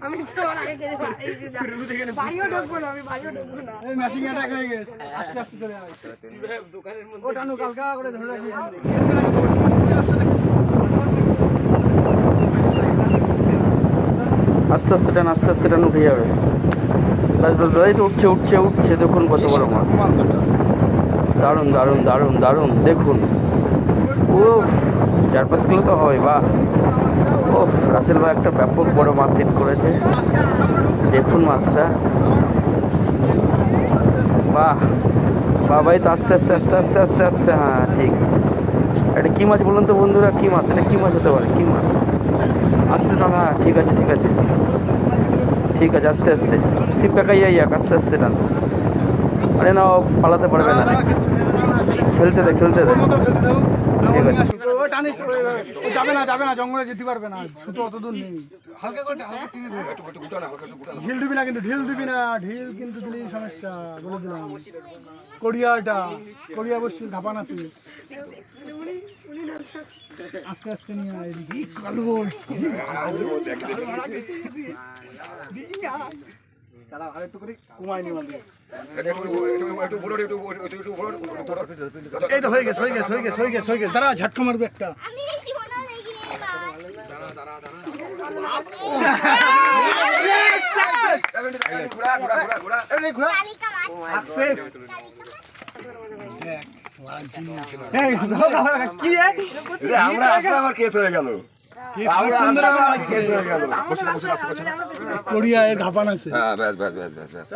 আমি তো ওর আগে গেলে বাড়ি- বাড়িও ঢুকবো না আমি বাড়িও ঢুকবো না। এই ম্যাচিং অ্যাটাক হয়ে গেছে। আস্তে আস্তে চলে আয়। ও টানু কালকা করে ধরে রাখি। আস্তে আস্তে টান আস্তে আস্তে টান উঠে যাবে। এই তো উঠছে উঠছে উঠছে দেখুন কত বড় মাছ। দারুণ দারুণ দারুণ দারুণ দেখুন। ও চার পাঁচ কিলো তো হবে বাহ। ও রাসেল ভাই একটা ব্যাপক বড় মাছ সেট করেছে। দেখুন মাছটা। বাহ। ভাই, তো আস্তে আস্তে আস্তে আস্তে আস্তে আস্তে হ্যাঁ ঠিক। এটা কী মাছ বলুন তো বন্ধুরা? কী মাছ? এটা কী মাছ হতে পারে? কী মাছ? আস্তে টান হ্যাঁ ঠিক আছে ঠিক আছে। ঠিক আছে, আস্তে আস্তে। সিপ কাকাই যাক আস্তে আস্তে টান। আরে না পালাতে পারবে না। খেলতে দে খেলতে দে ঠিক ও টানিস ও ও যাবে না যাবে না জঙ্গলে যেতে পারবে না সুতো অত দূর নেই হালকা করে হালকা টিপে ধরে ঢিল দিবি না কিন্তু ঢিল দিবি না ঢিল কিন্তু দিলেই সমস্যা বলে দিলাম কোরিয়া এটা কোরিয়া বসছি ধাপান আছে আস্তে আস্তে নিয়ে আয় এদিকে। ই কালো এই তো হয়ে গেছে হয়ে গেছে হয়ে গেছে হয়ে গেছে হয়ে গেছে। দাঁড়া ঝাটকা মারবে একটা। কি আমরা আসলে আমার কেস হয়ে গেল। আমরা আসলে আমার কেস গেল কোরিয়া এ ধাপান আছে। হ্যাঁ ব্যাস ব্যাস ব্যাস ব্যাস।